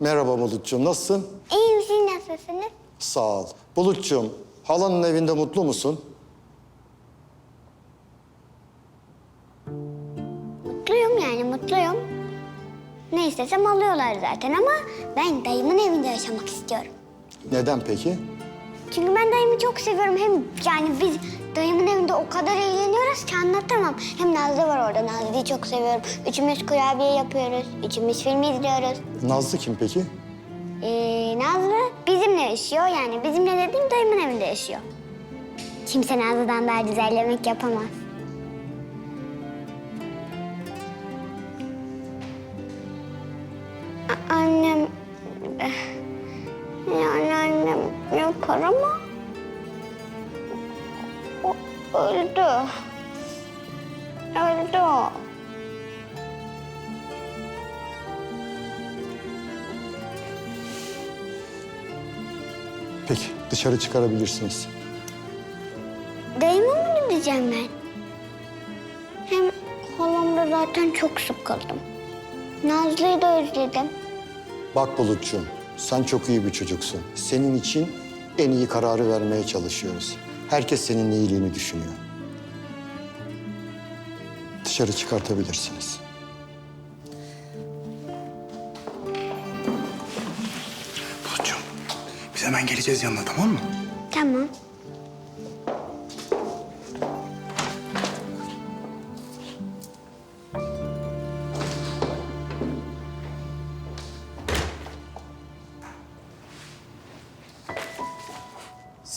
Merhaba Bulut'cum, nasılsın? İyiyim siz nasılsınız? Sağ ol. Bulut'cum, halanın evinde mutlu musun? Mutluyum yani mutluyum. Ne istesem alıyorlar zaten ama ben dayımın evinde yaşamak istiyorum. Neden peki? Çünkü ben dayımı çok seviyorum. Hem yani biz dayımın evinde o kadar eğleniyoruz ki anlatamam. Hem Nazlı var orada. Nazlı'yı çok seviyorum. Üçümüz kurabiye yapıyoruz. Üçümüz film izliyoruz. Nazlı kim peki? Ee, Nazlı bizimle yaşıyor. Yani bizimle dediğim dayımın evinde yaşıyor. Kimse Nazlı'dan daha güzel yemek yapamaz. Yapar ama... O öldü. Öldü o. Peki, dışarı çıkarabilirsiniz. Dayıma mı gideceğim ben? Hem halamda zaten çok sıkıldım. Nazlı'yı da özledim. Bak Bulut'cum, sen çok iyi bir çocuksun. Senin için en iyi kararı vermeye çalışıyoruz. Herkes senin iyiliğini düşünüyor. Dışarı çıkartabilirsiniz. Bulut'cum biz hemen geleceğiz yanına tamam mı? Tamam.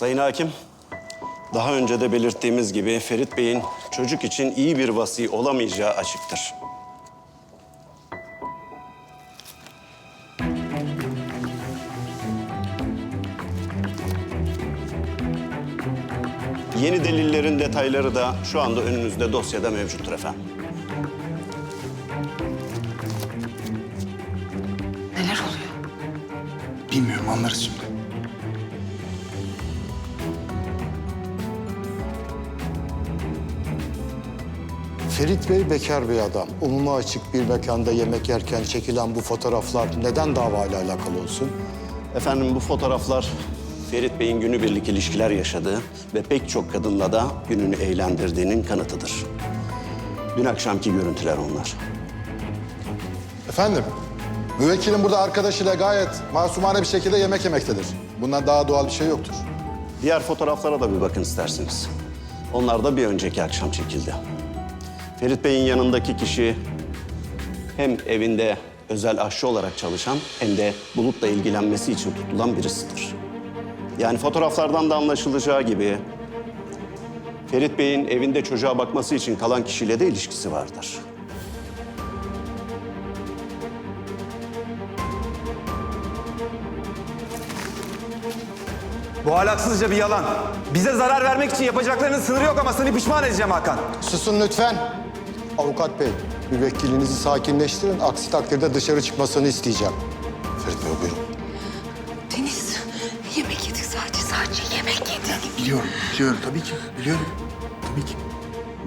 Sayın Hakim, daha önce de belirttiğimiz gibi Ferit Bey'in çocuk için iyi bir vasi olamayacağı açıktır. Yeni delillerin detayları da şu anda önünüzde dosyada mevcuttur efendim. Neler oluyor? Bilmiyorum anlarız şimdi. Ferit Bey bekar bir adam. Umuma açık bir mekanda yemek yerken çekilen bu fotoğraflar neden davayla alakalı olsun? Efendim bu fotoğraflar Ferit Bey'in günübirlik ilişkiler yaşadığı ve pek çok kadınla da gününü eğlendirdiğinin kanıtıdır. Dün akşamki görüntüler onlar. Efendim, müvekkilim burada arkadaşıyla gayet masumane bir şekilde yemek yemektedir. Bundan daha doğal bir şey yoktur. Diğer fotoğraflara da bir bakın isterseniz. Onlar da bir önceki akşam çekildi. Ferit Bey'in yanındaki kişi hem evinde özel aşçı olarak çalışan hem de Bulut'la ilgilenmesi için tutulan birisidir. Yani fotoğraflardan da anlaşılacağı gibi Ferit Bey'in evinde çocuğa bakması için kalan kişiyle de ilişkisi vardır. Bu ahlaksızca bir yalan. Bize zarar vermek için yapacaklarının sınırı yok ama seni pişman edeceğim Hakan. Susun lütfen. Avukat bey, müvekkilinizi sakinleştirin. Aksi takdirde dışarı çıkmasını isteyeceğim. Ferit Bey buyurun. Deniz, yemek yedik sadece, sadece yemek yedik. Biliyorum, biliyorum tabii ki. Biliyorum. Tabii ki.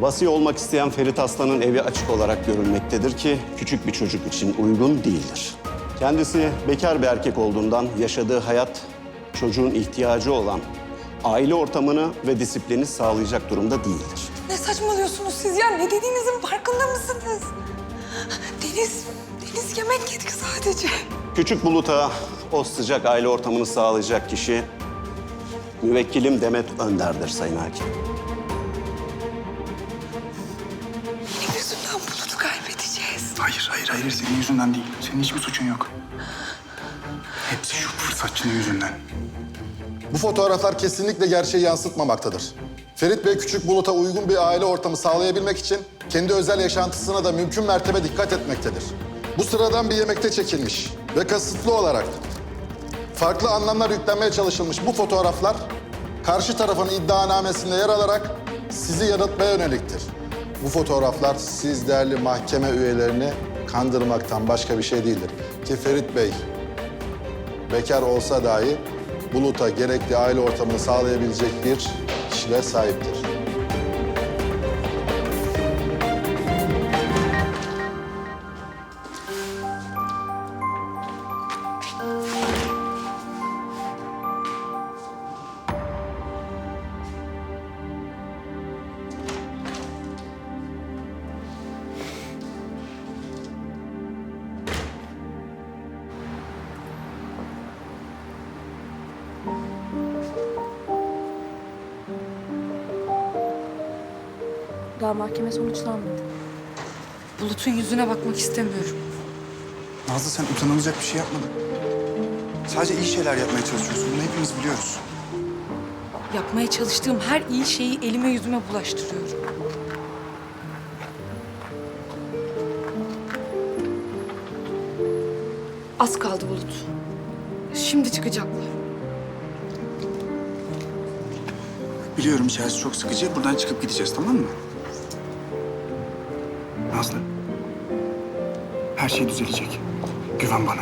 Vasi olmak isteyen Ferit Aslan'ın evi açık olarak görülmektedir ki küçük bir çocuk için uygun değildir. Kendisi bekar bir erkek olduğundan yaşadığı hayat çocuğun ihtiyacı olan aile ortamını ve disiplini sağlayacak durumda değildir. Ne saçmalıyorsunuz siz ya? Ne dediğinizin farkında mısınız? Deniz, Deniz yemek yedik sadece. Küçük Bulut'a o sıcak aile ortamını sağlayacak kişi müvekkilim Demet Önder'dir Sayın Hakim. Benim yüzümden Bulut'u kaybedeceğiz. Hayır, hayır, hayır. Senin yüzünden değil. Senin hiçbir suçun yok. Hepsi şu fırsatçının yüzünden. Bu fotoğraflar kesinlikle gerçeği yansıtmamaktadır. Ferit Bey Küçük Bulut'a uygun bir aile ortamı sağlayabilmek için kendi özel yaşantısına da mümkün mertebe dikkat etmektedir. Bu sıradan bir yemekte çekilmiş ve kasıtlı olarak farklı anlamlar yüklenmeye çalışılmış bu fotoğraflar karşı tarafın iddianamesinde yer alarak sizi yanıltmaya yöneliktir. Bu fotoğraflar siz değerli mahkeme üyelerini kandırmaktan başka bir şey değildir. Ki Ferit Bey bekar olsa dahi Bulut'a gerekli aile ortamını sağlayabilecek bir kişiliğe sahiptir. Daha mahkeme sonuçlanmadı. Bulut'un yüzüne bakmak istemiyorum. Nazlı sen utanılacak bir şey yapmadın. Sadece iyi şeyler yapmaya çalışıyorsun. Bunu hepimiz biliyoruz. Yapmaya çalıştığım her iyi şeyi elime yüzüme bulaştırıyorum. Az kaldı Bulut. Şimdi çıkacaklar. Biliyorum içerisi çok sıkıcı. Buradan çıkıp gideceğiz tamam mı? Her şey düzelecek. Güven bana.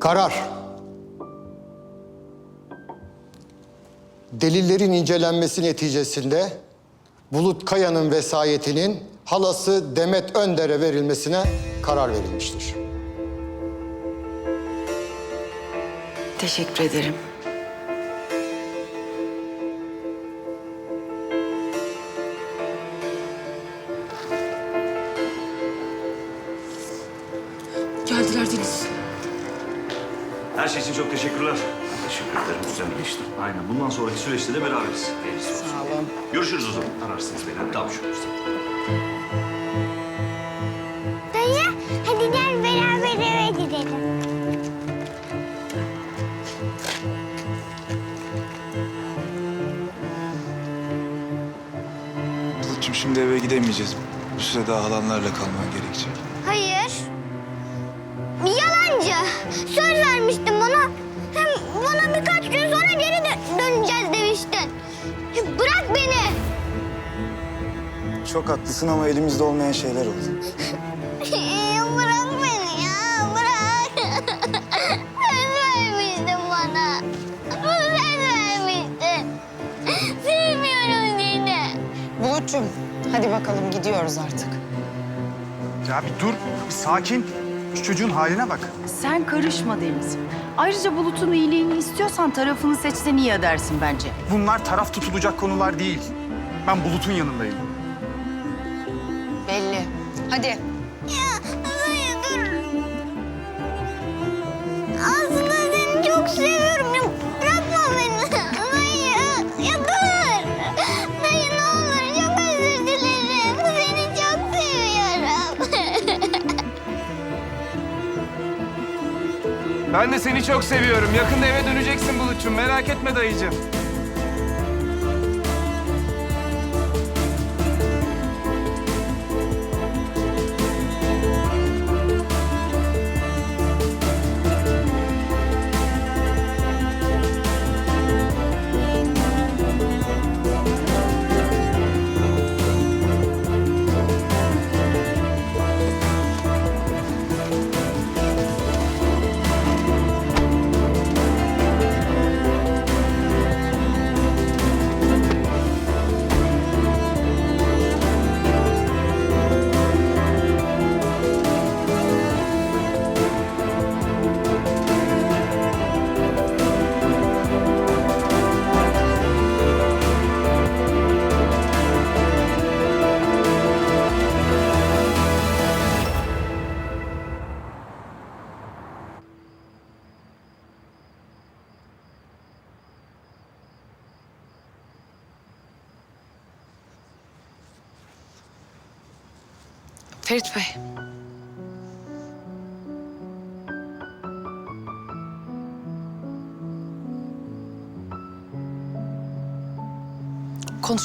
Karar. Delillerin incelenmesi neticesinde Bulut Kaya'nın vesayetinin halası Demet Önder'e verilmesine karar verilmiştir. Teşekkür ederim. İçin çok teşekkürler. Teşekkür ederim. Güzel geçti. Aynen. Bundan sonraki süreçte de beraberiz. Sağ olun. Görüşürüz o zaman. Ararsınız beni. Tamam. Dayı hadi gel beraber eve gidelim. Bulut'cum şimdi eve gidemeyeceğiz. Bu süre daha halanlarla kalman gerekecek. Hayır. Yalancı. Söz vermiştin Çok haklısın ama elimizde olmayan şeyler oldu. Ya bırak beni ya bırak. Söz vermiştin bana. Söz vermiştin. Sevmiyorum seni. Bulut'cum hadi bakalım gidiyoruz artık. Ya bir dur. Bir sakin. Şu çocuğun haline bak. Sen karışma Deniz. Ayrıca Bulut'un iyiliğini istiyorsan tarafını seçsen iyi edersin bence. Bunlar taraf tutulacak konular değil. Ben Bulut'un yanındayım. Belli. Hadi. Ya dayı dur. Aslında seni çok seviyorum. Ya bırakma beni. Dayı ya dur. Dayı ne olur çok özür dilerim. Seni çok seviyorum. Ben de seni çok seviyorum. Yakında eve döneceksin Bulut'cum. Merak etme dayıcığım.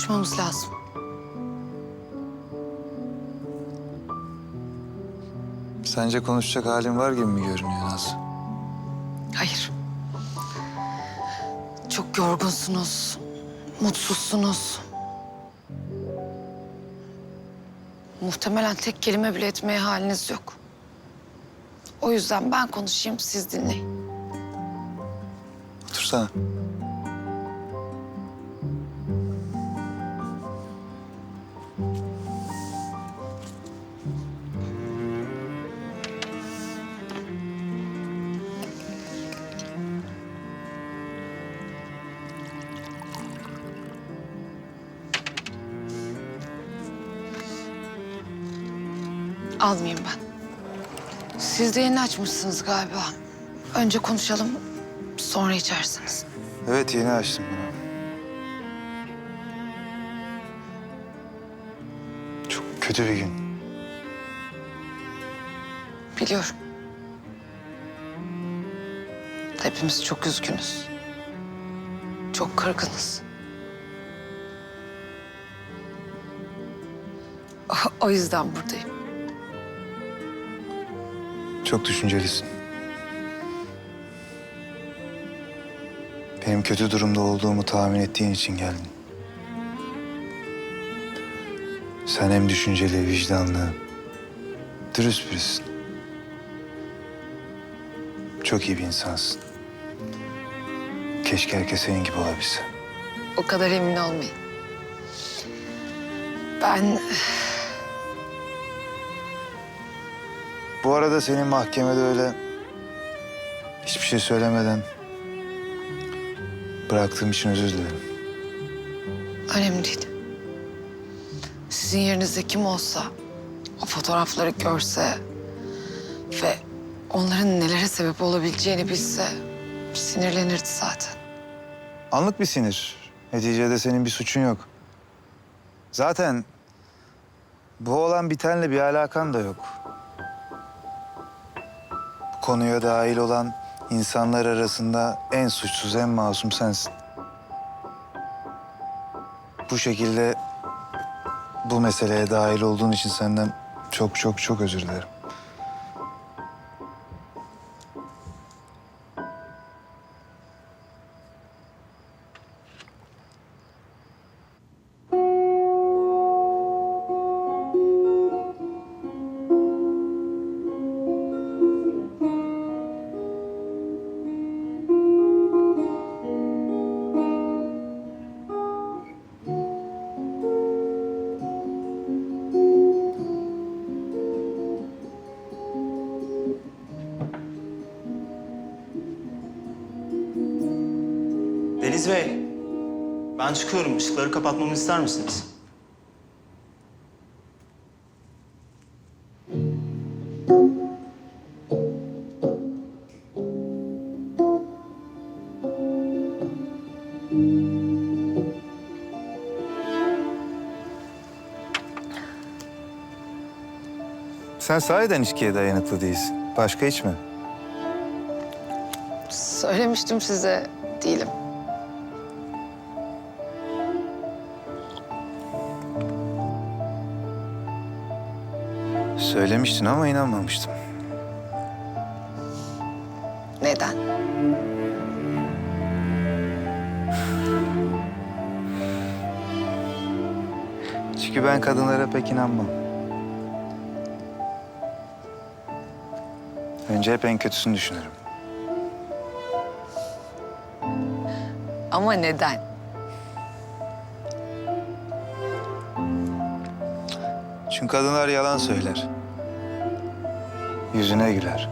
Konuşmamız lazım. Sence konuşacak halin var gibi mi görünüyor Nazlı? Hayır. Çok yorgunsunuz. Mutsuzsunuz. Muhtemelen tek kelime bile etmeye haliniz yok. O yüzden ben konuşayım, siz dinleyin. Otursana. Almayayım ben. Siz de yeni açmışsınız galiba. Önce konuşalım, sonra içersiniz. Evet yeni açtım bunu. Çok kötü bir gün. Biliyorum. Hepimiz çok üzgünüz. Çok kırgınız. O- O yüzden buradayım. Çok düşüncelisin. Benim kötü durumda olduğumu tahmin ettiğin için geldin. Sen hem düşünceli, vicdanlı, dürüst birisin. Çok iyi bir insansın. Keşke herkes senin gibi olabilse. O kadar emin olmayın. Ben Bu arada senin mahkemede öyle hiçbir şey söylemeden bıraktığım için özür dilerim. önemli değil. Sizin yerinizde kim olsa o fotoğrafları görse ve onların nelere sebep olabileceğini bilse sinirlenirdi zaten. Anlık bir sinir. Neticede senin bir suçun yok. Zaten bu olan bitenle bir alakan da yok. Konuya dahil olan insanlar arasında en suçsuz, en masum sensin. Bu şekilde bu meseleye dahil olduğun için senden çok çok çok özür dilerim. Ben çıkıyorum. Işıkları kapatmamı ister misiniz? Sen sahiden içkiye dayanıklı değilsin. Başka hiç mi? Söylemiştim size değilim. Söylemiştin ama inanmamıştım. Neden? Çünkü ben kadınlara pek inanmam. Önce hep en kötüsünü düşünürüm. Ama neden? Çünkü kadınlar yalan söyler. Yüzüne güler.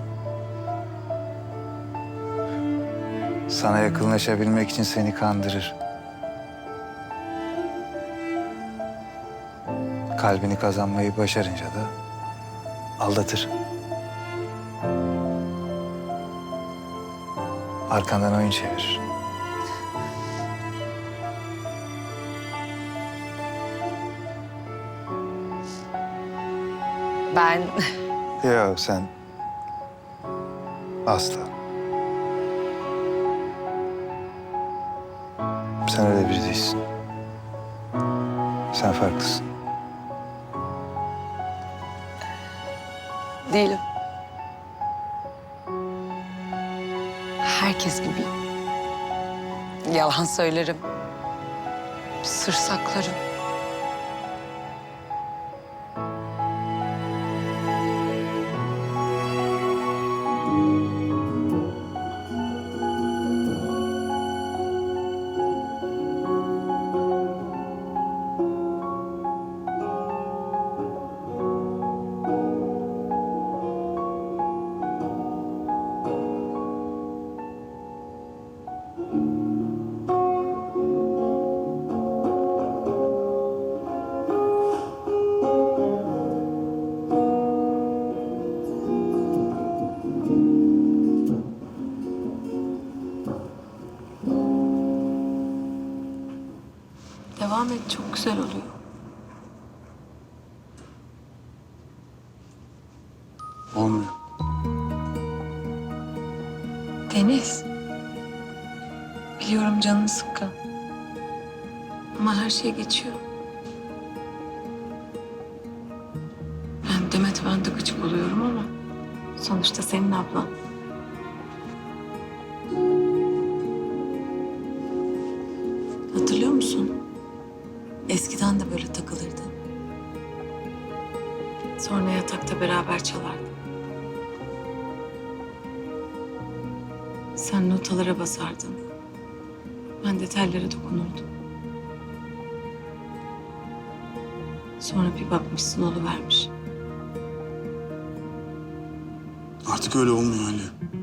Sana yakınlaşabilmek için seni kandırır. Kalbini kazanmayı başarınca da aldatır. Arkandan oyun çevirir. Ben Yok sen asla. Sen öyle biri değilsin. Sen farklısın. değilim. Herkes gibi. Yalan söylerim. Sır saklarım. Devam et çok güzel oluyor. Olmuyor. Deniz. Biliyorum canın sıkkın. Ama her şey geçiyor. Ben Demet ben de gıcık oluyorum ama sonuçta senin ablan. Eskiden de böyle takılırdın. Sonra yatakta beraber çalardık. Sen notalara basardın. Ben de tellere dokunurdum. Sonra bir bakmışsın vermiş. Artık öyle olmuyor Ali.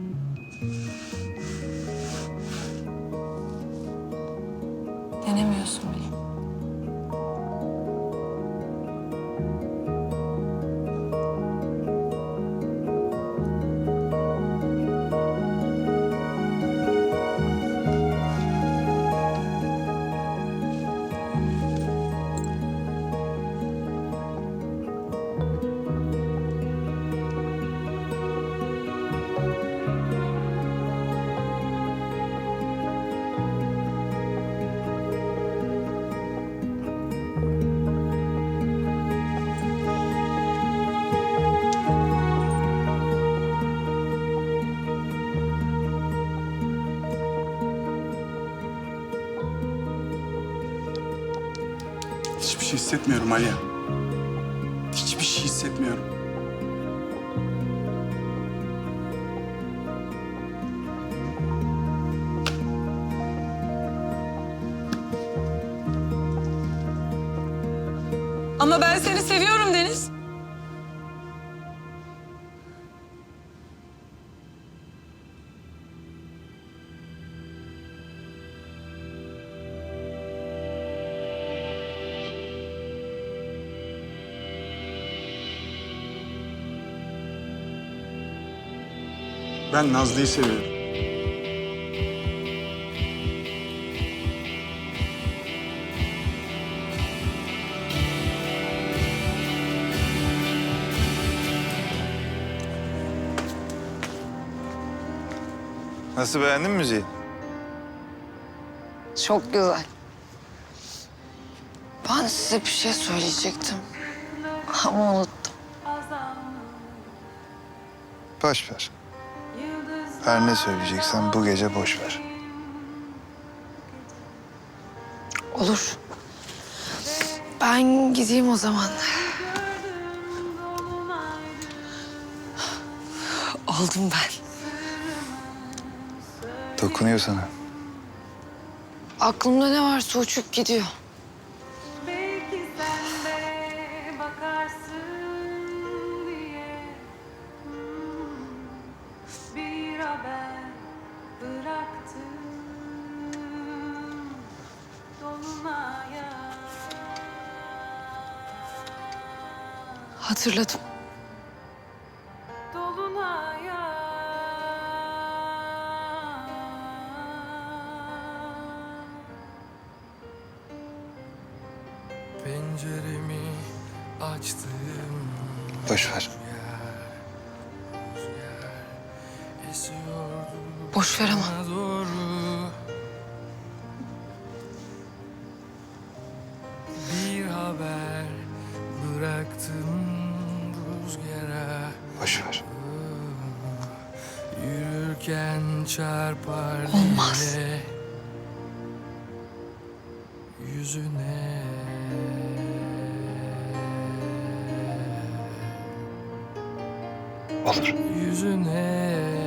Hissetmiyorum Ali. Hiçbir şey hissetmiyorum. Ama ben seni seviyorum Ben Nazlı'yı seviyorum. Nasıl beğendin mi müziği? Çok güzel. Ben size bir şey söyleyecektim. Ama unuttum. Boş ver. Her ne söyleyeceksen bu gece boş ver. Olur. Ben gideyim o zaman. Oldum ben. Dokunuyor sana. Aklımda ne varsa uçup gidiyor. Hatırladım. Dolunaya. Penceremi açtım Boş ver. Boş ver ama. Olmaz. Yüzüne Olur. yüzüne